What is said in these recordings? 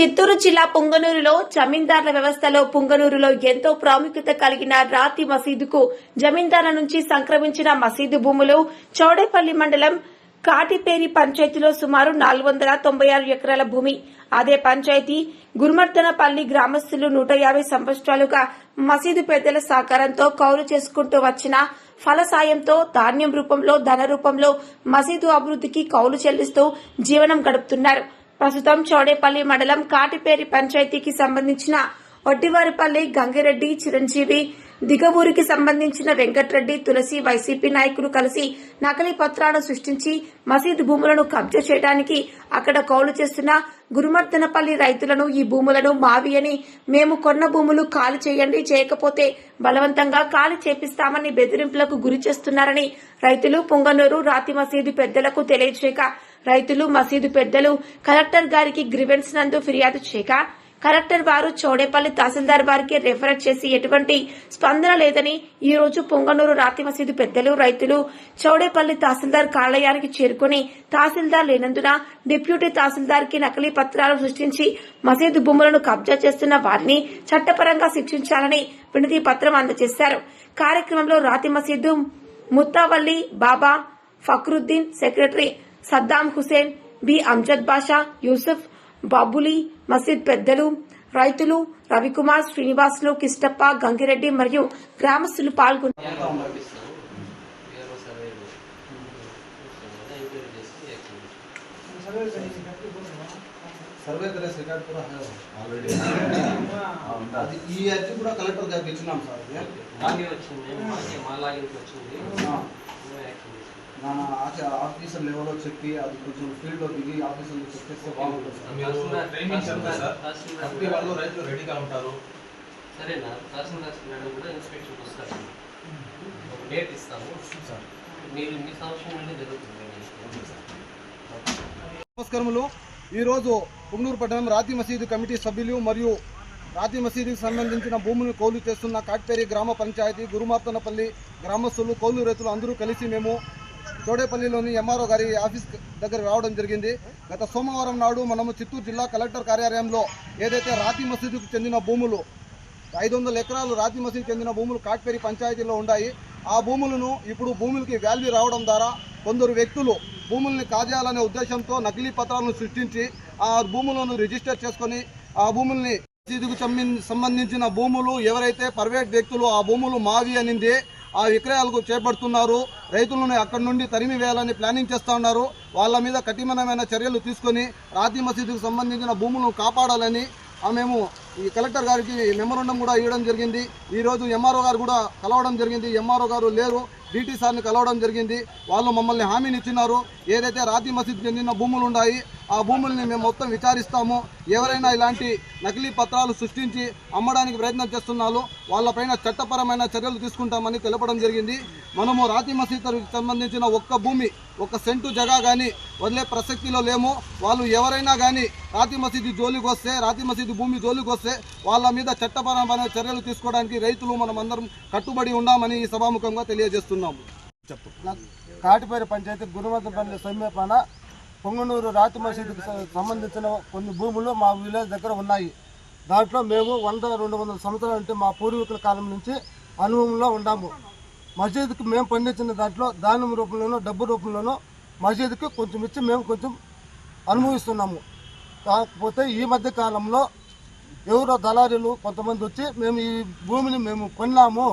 చిత్తూరు జిల్లా పుంగనూరులో జమీందార్ల వ్యవస్థలో పుంగనూరులో ఎంతో ప్రాముఖ్యత కలిగిన రాతి మసీదుకు జమీందార్ల నుంచి సంక్రమించిన మసీదు భూములు చౌడేపల్లి మండలం కాటిపేరి పంచాయతీలో సుమారు నాలుగు వందల తొంభై ఆరు ఎకరాల భూమి. అదే పంచాయతీ గురుమర్దనపల్లి గ్రామస్తులు నూట యాభై సంవత్సరాలుగా మసీదు పెద్దల సహకారంతో కౌలు చేసుకుంటూ వచ్చిన ఫలసాయంతో ధాన్యం రూపంలో ధన రూపంలో మసీదు అభివృద్ధికి కౌలు చెల్లిస్తూ జీవనం గడుపుతున్నారు. ప్రస్తుతం చౌడేపల్లి మండలం కాటిపేరి పంచాయతీకి సంబంధించిన ఒట్టివారిపల్లి గంగిరెడ్డి చిరంజీవి దిగవూరికి సంబంధించిన వెంకట్రెడ్డి తులసి వైసీపీ నాయకులు కలిసి నకిలీ పత్రాలను సృష్టించి మసీదు భూములను కబ్జా చేయడానికి అక్కడ కౌలు చేస్తున్న గురుమర్దనపల్లి రైతులను ఈ భూములను మావి అని మేము కొన్న భూములు ఖాళీ చేయండి చేయకపోతే బలవంతంగా ఖాళీ చేపిస్తామని బెదిరింపులకు గురి చేస్తున్నారని రైతులు పుంగనూరు రాతి మసీదు పెద్దలకు తెలియజేయక రైతులు మసీదు పెద్దలు కలెక్టర్ గారికి గ్రివెన్స్ నందు ఫిర్యాదు చేయగా కలెక్టర్ వారు చౌడేపల్లి తహసీల్దార్ వారికి రెఫర్ చేసి ఎటువంటి స్పందన లేదని ఈ రోజు పొంగనూరు రాతి మసీదు పెద్దలు రైతులు చౌడేపల్లి తహసీల్దార్ కార్యాలయానికి చేరుకుని తహసీల్దార్ లేనందున డిప్యూటీ తహసీల్దార్కి నకిలీ పత్రాలు సృష్టించి మసీదు భూములను కబ్జా చేస్తున్న వారిని చట్టపరంగా శిక్షించాలని వినతి పత్రం అందజేశారు. కార్యక్రమంలో రాతి మసీదు ముత్తావల్లి బాబా ఫక్రుద్దీన్ సెక్రటరీ సద్దాం హుసేన్ బి. అంజద్ బాషా యూసుఫ్ బాబులి మసీద్ పెద్దలు రైతులు రవికుమార్ శ్రీనివాసులు కిష్టప్ప గంగిరెడ్డి మరియు గ్రామస్తులు పాల్గొన్నారు సర్వే రికార్డ్ కూడా ఆల్రెడీ ఈ అర్జీ కూడా కలెక్టర్ గారికి ఇచ్చినాం సార్. మా లాగిన్కి వచ్చింది. ఆ, మేము యాక్షన్ చేసాం నా ఆచ- ఆఫీసర్ లెవెల్లో చెప్పి అది కొంచెం ఫీల్డ్లో దిగి ఆఫీసర్లు చెప్పేస్తే బాగుంటుంది వాళ్ళు రైతులు రెడీగా ఉంటారు. సరేనా? తహసీల్దార్ మేడం కూడా ఇన్స్పెక్షన్కి వస్తారు. ఒక డేట్ ఇస్తాము. సార్. మీరు మీ సంవత్సరం నుండి జరుగుతుంది. నమస్కారములు. ఈరోజు పుంగనూరు పట్టణం రాతి మసీదు కమిటీ సభ్యులు మరియు రాతి మసీదుకి సంబంధించిన భూములను కౌలు చేస్తున్న కాట్పేరి గ్రామ పంచాయతీ గురుమార్తనపల్లి గ్రామస్తులు కౌలు రైతులు అందరూ కలిసి మేము చోడేపల్లిలోని ఎంఆర్ఓ గారి ఆఫీస్ దగ్గర రావడం జరిగింది. గత సోమవారం నాడు మనము చిత్తూరు జిల్లా కలెక్టర్ కార్యాలయంలో ఏదైతే రాతి మసీదుకు చెందిన భూములు ఐదు వందల ఎకరాలు రాతి మసీదు చెందిన భూములు కాట్పేరి పంచాయతీలో ఉన్నాయి. ఆ భూములను ఇప్పుడు భూములకి వాల్యూ రావడం ద్వారా కొందరు వ్యక్తులు భూముల్ని కాజేయాలనే ఉద్దేశంతో నకిలీ పత్రాలను సృష్టించి ఆ భూములను రిజిస్టర్ చేసుకొని ఆ భూముల్ని మసీదుకు సంబంధించి- సంబంధించిన భూములు ఎవరైతే ప్రైవేట్ వ్యక్తులు ఆ భూములు మావి అనింది ఆ విక్రయాలకు చేపడుతున్నారు. రైతులను అక్కడి నుండి తరిమి వేయాలని ప్లానింగ్ చేస్తూ ఉన్నారు. వాళ్ళ మీద కఠినమైన చర్యలు తీసుకొని రాతి మసీదుకు సంబంధించిన భూములను కాపాడాలని ఆ మేము ఈ కలెక్టర్ గారికి మెమోరండం కూడా ఇవ్వడం జరిగింది. ఈ రోజు ఎంఆర్ఓ గారు కూడా కలవడం జరిగింది. ఎంఆర్ఓ గారు లేరు. డీటీ సార్ని కలవడం జరిగింది. వాళ్ళు మమ్మల్ని హామీని ఇచ్చినారు. ఏదైతే రాతి మసీద్ చెందిన భూములు ఉన్నాయి ఆ భూముల్ని మేము మొత్తం విచారిస్తాము. ఎవరైనా ఇలాంటి నకిలీ పత్రాలు సృష్టించి అమ్మడానికి ప్రయత్నం చేస్తున్నారు. వాళ్ళపైన చట్టపరమైన చర్యలు తీసుకుంటామని తెలపడం జరిగింది. మనము రాతి మసీదుకు సంబంధించిన ఒక్క భూమి ఒక సెంటు జగా కానీ వదిలే ప్రసక్తిలో లేము. వాళ్ళు ఎవరైనా కానీ రాతి మసీదు జోలికి వస్తే రాతి మసీదు భూమి జోలికి వస్తే వాళ్ళ మీద చట్టపరమైన చర్యలు తీసుకోవడానికి రైతులు మనం అందరం కట్టుబడి ఉన్నామని ఈ సభాముఖంగా తెలియజేస్తున్నాము. కాటిపేరు పంచాయతీ గురువర్ధపల్లి సమీపాన పొంగనూరు రాతి మసీదుకు సంబంధించిన కొన్ని భూములు మా విలేజ్ దగ్గర ఉన్నాయి. దాంట్లో మేము వంద రెండు వందల సంవత్సరాలు అంటే మా పూర్వీకుల కాలం నుంచి అనుభవంలో ఉన్నాము. మసీదుకి మేము పండించిన దాంట్లో ధాన్యం రూపంలోనూ డబ్బు రూపంలోనూ మసీదుకి కొంచెం ఇచ్చి మేము కొంచెం అనుభవిస్తున్నాము. కాకపోతే ఈ మధ్య కాలంలో ఎవరో దళారీలు కొంతమంది వచ్చి మేము ఈ భూమిని మేము కొన్నాము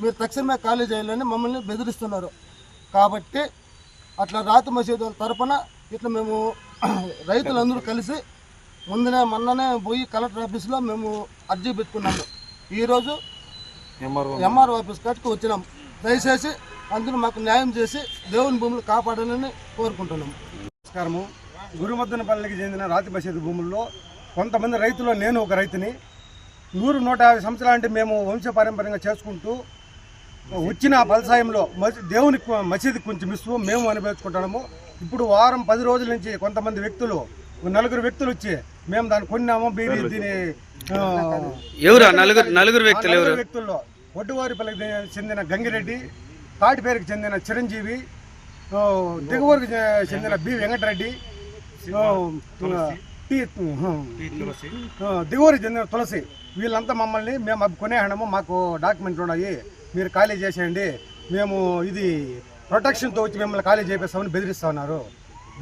మీరు తక్షణమే ఖాళీ చేయాలని మమ్మల్ని బెదిరిస్తున్నారు. కాబట్టి అట్లా రాతి మసీదు తరపున ఇట్లా మేము రైతులందరూ కలిసి ముందునే మొన్ననే పోయి కలెక్టర్ ఆఫీస్లో మేము అర్జీ పెట్టుకున్నాము. ఈరోజు ఎంఆర్ఓ ఆఫీస్ కాటికి వచ్చినాం. దయచేసి అందరూ మాకు న్యాయం చేసి దేవుని భూములు కాపాడాలని కోరుకుంటున్నాము నమస్కారము. గురుమద్దనపల్లికి చెందిన రాతి మసీదు భూముల్లో కొంతమంది రైతులు నేను ఒక రైతుని నూరు నూట యాభై సంవత్సరాలు అంటే మేము వంశపారంపర్యంగా చేసుకుంటూ వచ్చిన ఫలసాయంలో మసి దేవునికి మసీదుకి కొంచెం ఇస్తూ మేము అనుభవించుకుంటున్నాము. ఇప్పుడు వారం పది రోజుల నుంచి కొంతమంది వ్యక్తులు నలుగురు వ్యక్తులు వచ్చి మేము దాన్ని కొన్నాము బీరి దీని ఎవరు? నలుగురు నలుగురు వ్యక్తులు ఎవరు? వ్యక్తుల్లో ఒడ్డువారిపల్లికి చెందిన గంగిరెడ్డి తాటిపేరుకి చెందిన చిరంజీవి దిగువూరుకి చెందిన బి. వెంకటరెడ్డి టీ దిగువరి చెందిన తులసి. వీళ్ళంతా మమ్మల్ని మేము అవి కొనేహడము మాకు డాక్యుమెంట్లు ఉన్నాయి. మీరు ఖాళీ చేసేయండి. మేము ఇది ప్రొటెక్షన్తో వచ్చి మిమ్మల్ని ఖాళీ చేపిస్తామని బెదిరిస్తా ఉన్నారు.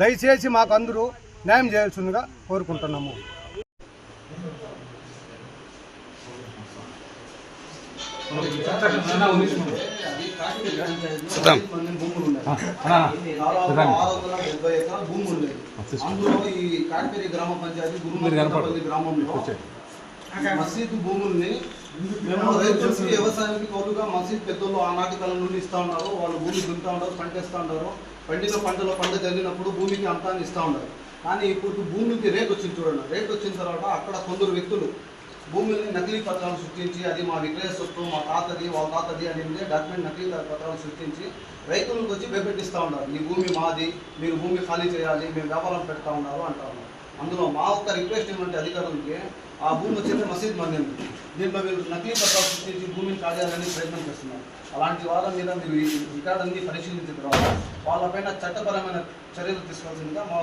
దయచేసి మాకు అందరూ న్యాయం చేయాల్సిందిగా కోరుకుంటున్నాము చూద్దాం దాదాపు ఆరు వందల డెబ్బై ఎకరాల భూమి ఉండేది అందులో ఈ కాటపేరి గ్రామ పంచాయతీ గురుమల్లి గ్రామంలో మసీదు భూముల్ని మేము రైతులకి వ్యవసాయానికి కౌలుగా మసీద్ పెద్దలు ఆనాటి కాలం నుండి ఇస్తా ఉన్నారు వాళ్ళు భూమి దున్నుతా ఉంటారు పంటేస్తా ఉంటారు పండిన పంటలో పంట జరిగినప్పుడు భూమికి అంతాన్ని ఇస్తా ఉన్నారు కానీ ఇప్పుడు భూమికి రేట్ వచ్చింది చూడండి రేట్ వచ్చిన తర్వాత అక్కడ కొందరు వ్యక్తులు భూమిని నకిలీ పత్రాలు సృష్టించి అది మా విక్రయ మా తాతది వాళ్ళ తాతది అని డాక్యుమెంట్ నకిలీ పత్రాలు సృష్టించి రైతులకు వచ్చి భయపెట్టిస్తూ ఉన్నారు. మీ భూమి మాది మీరు భూమి ఖాళీ చేయాలి మేము వ్యాపారం పెడతా ఉన్నారు అంటా ఉన్నారు. అందులో మా ఒక్క రిక్వెస్ట్ ఏమంటే అధికారులకి ఆ భూమి వచ్చేది మసీద్ మంది దీంట్లో మీరు నకిలీ పత్రాలు సృష్టించి భూమిని కాజేయాలని ప్రయత్నం చేస్తున్నారు. అలాంటి వారం మీద మీరు ఈ రికార్డు అన్ని పరిశీలించిన తర్వాత వాళ్ళపైన చట్టపరమైన చర్యలు తీసుకోవాల్సిందిగా మా